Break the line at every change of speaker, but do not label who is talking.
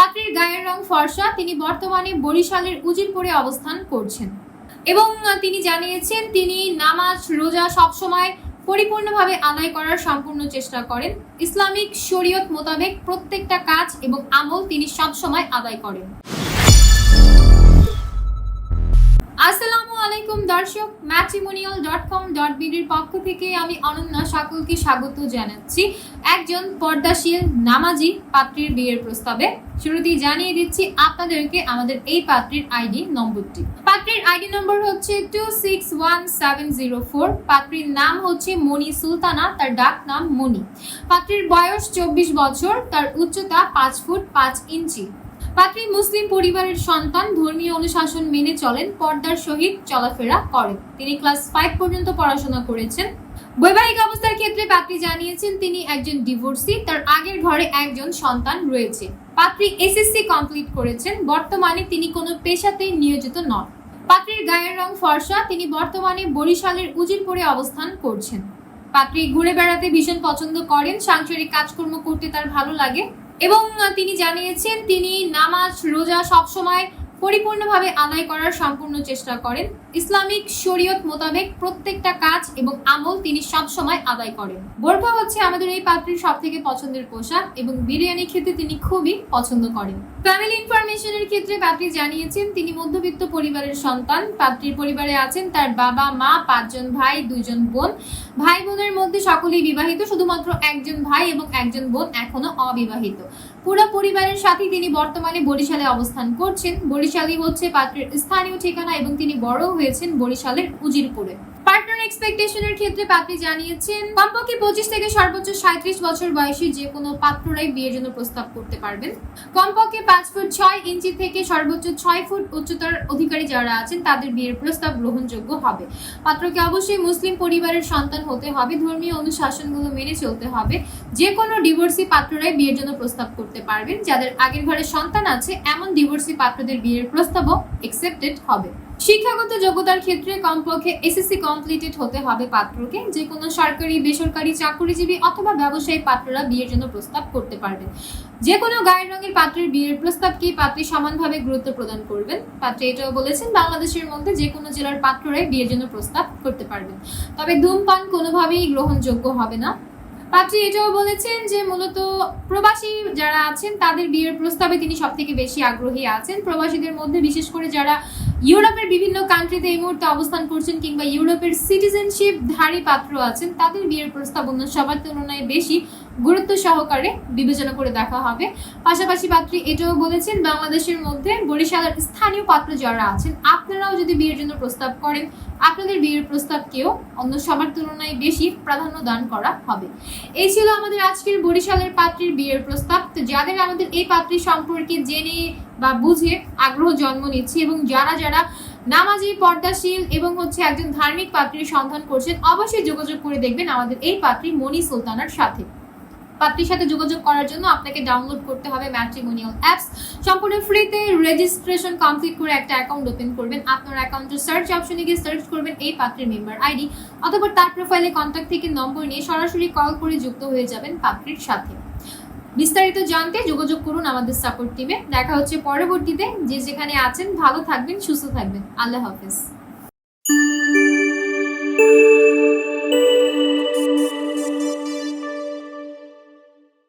পাত্রীর গায়ের রং ফর্সা, তিনি বর্তমানে বরিশালের উজিরপুরে অবস্থান করছেন। এবং তিনি জানিয়েছেন, তিনি নামাজ, রোজা সবসময় পরিপূর্ণভাবে আদায় করার সম্পূর্ণ চেষ্টা করেন। ইসলামিক শরীয়ত মোতাবেক প্রত্যেকটা কাজ এবং আমল তিনি সবসময় আদায় করেন। আসসালামু আলাইকুম দর্শক ম্যাট্রিমোনিয়াল ডট কম ডট বিডির পক্ষ থেকে আমি অনন্যা সকলকে স্বাগত জানাচ্ছি। একজন পর্দাশীল নামাজি পাত্রীর বিয়ের প্রস্তাবে। শুরুতেই জানিয়ে দিচ্ছি, আপনাদেরকে আমাদের এই পাত্রীর আইডি নম্বরটি। পাত্রীর আইডি নম্বর হচ্ছে two six one seven zero four পাত্রীর নাম হচ্ছে মনি সুলতানা, তার ডাক নাম মনি পাত্রীর বয়স চব্বিশ বছর, তার উচ্চতা পাঁচ ফুট পাঁচ ইঞ্চি। পাত্রী মুসলিম পরিবারের সন্তান ধর্মীয় অনুশাসন মেনে চলেন, পর্দার সহিত চলাফেরা করেন। তিনি ক্লাস ফাইভ পর্যন্ত পড়াশোনা করেছেন। বৈবাহিক অবস্থার ক্ষেত্রে পাত্রী জানিয়েছেন, তিনি একজন ডিভোর্সি তার আগের ঘরে একজন সন্তান রয়েছে। পাত্রী এসএসসি কমপ্লিট করেছেন, বর্তমানে তিনি কোনো পেশাতে নিয়োজিত নন। পাত্রীর গায়ের রং ফর্সা, তিনি বর্তমানে বরিশালের উজিরপুরে অবস্থান করছেন। পাত্রী ঘুরে বেড়াতে ভীষণ পছন্দ করেন, সাংসারিক কাজকর্ম করতে তার ভালো লাগে। এবং তিনি জানিয়েছেন তিনি নামাজ রোজা সবসময় পরিপূর্ণভাবে আদায় করার সম্পূর্ণ চেষ্টা করেন। ইসলামিক শরীয়ত মোতাবেক প্রত্যেকটা কাজ এবং আমল তিনি সব সময় আদায় করেন। বোরখা হচ্ছে আমাদের এই পাত্রীর সব থেকে পছন্দের পোশাক এবং বিরিয়ানি খেতে তিনি খুবই পছন্দ করেন। ফ্যামিলি ইনফরমেশনের ক্ষেত্রে পাত্রী জানিয়েছেন, তিনি মধ্যবিত্ত পরিবারের সন্তান। পাত্রীর পরিবারে আছেন তার বাবা, মা, পাঁচজন ভাই, দুইজন বোন। ভাই বোনের মধ্যে সকলেই বিবাহিত, শুধুমাত্র একজন ভাই এবং একজন বোন এখনও অবিবাহিত। পুরো পরিবারের সাথে তিনি বর্তমানে বরিশালে অবস্থান করছেন। বরিশালই হচ্ছে পাত্রের স্থানীয় ঠিকানা এবং তিনি বড় হয়েছেন বরিশালের উজিরপুরে। পার্টনার এক্সপেকটেশনের ক্ষেত্রে পাত্রী জানিয়েছেন, কমপক্ষে পঁচিশ থেকে সর্বোচ্চ সাঁত্রিশ বছর বয়সী যে কোনো পাত্ররাই বিয়ের জন্য প্রস্তাব করতে পারবেন। কমপক্ষে পাঁচ ফুট ছয় ইঞ্চি থেকে সর্বোচ্চ ছয় ফুট উচ্চতার অধিকারী যারা আছেন, তাদের বিয়ের প্রস্তাব গ্রহণযোগ্য হবে। পাত্রকে অবশ্যই মুসলিম পরিবারের সন্তান হতে হবে, ধর্মীয় অনুশাসনগুলো মেনে চলতে হবে। যে কোনো ডিভোর্সি পাত্ররাই বিয়ের জন্য প্রস্তাব করতে পারবেন। যাদের আগের ঘরে সন্তান আছে, এমন ডিভোর্সি পাত্রদের বিয়ের প্রস্তাবও একসেপ্টেড হবে। শিক্ষাগত যোগ্যতার ক্ষেত্রে কমপক্ষে এসএসসি কমপ্লিটেড হতে হবে পাত্রকে। যে কোনো সরকারি, বেসরকারি চাকরিজীবী অথবা ব্যবসায়ী পাত্ররা বিয়ের জন্য প্রস্তাব করতে পারবেন। যে কোনো গায়ের রঙের পাত্রের বিয়ের প্রস্তাবকে পাত্রী সমানভাবে গুরুত্ব প্রদান করবেন। পাত্রী এটাও বলেছেন, বাংলাদেশের মধ্যে যে কোনো জেলার পাত্ররাই বিয়ের জন্য প্রস্তাব করতে পারবেন। তবে ধূমপান কোনোভাবেই গ্রহণযোগ্য হবে না। পাত্রী এটাও বলেছেন যে মূলত প্রবাসী যারা আছেন, তাদের বিয়ের প্রস্তাবে তিনি সব থেকে বেশি আগ্রহী আছেন। প্রবাসীদের মধ্যে বিশেষ করে যারা ইউরোপের বিভিন্ন কান্ট্রিতে এই মুহূর্তে অবস্থান করছেন কিংবা ইউরোপের সিটিজেনশিপ ধারী পাত্র আছেন, তাদের বিয়ের প্রস্তাব অন্য সবার তুলনায় বেশি। গুরুত্ব সহকারে বিবেচনা করে দেখা হবে। পাশাপাশি পাত্রী এটাও বলেছেন, বাংলাদেশের মধ্যে বরিশালের স্থানীয় পাত্র যারা আছেন, আপনারাও যদি বিয়ের জন্য প্রস্তাব করেন, আপনাদের বিয়ের প্রস্তাবকেও অন্য সবার তুলনায় বেশি প্রাধান্য দান করা হবে। এই ছিল আমাদের আজকের বরিশালের পাত্রীর বিয়ের প্রস্তাব। তো যাদের আমাদের এই পাত্রী সম্পর্কে জেনে বা বুঝে আগ্রহ জন্ম নিচ্ছে এবং যারা যারা নামাজি, পর্দাশীল এবং হচ্ছে একজন ধার্মিক পাত্রীর সন্ধান করছেন, অবশ্যই যোগাযোগ করে দেখবেন আমাদের এই পাত্রী মনি সুলতানার সাথে। পাত্রীর সাথে যোগাযোগ করার জন্য আপনাকে ডাউনলোড করতে হবে ম্যাট্রিমোনিয়াল অ্যাপস সম্পূর্ণ ফ্রিতে রেজিস্ট্রেশন কমপ্লিট করে একটা অ্যাকাউন্ট ওপেন করবেন। আপনার অ্যাকাউন্টের সার্চ অপশনে গিয়ে সার্চ করবেন এই পাত্রের মেম্বার আইডি অথবা তার প্রোফাইলে কন্ট্যাক্ট থেকে নম্বর নিয়ে সরাসরি কল করে যুক্ত হয়ে যাবেন পাত্রীর সাথে। বিস্তারিত জানতে যোগাযোগ করুন আমাদের সাপোর্ট টিমে দেখা হচ্ছে পরবর্তীতে। যে যেখানে আছেন, ভালো থাকবেন, সুস্থ থাকবেন। আল্লাহ হাফেজ।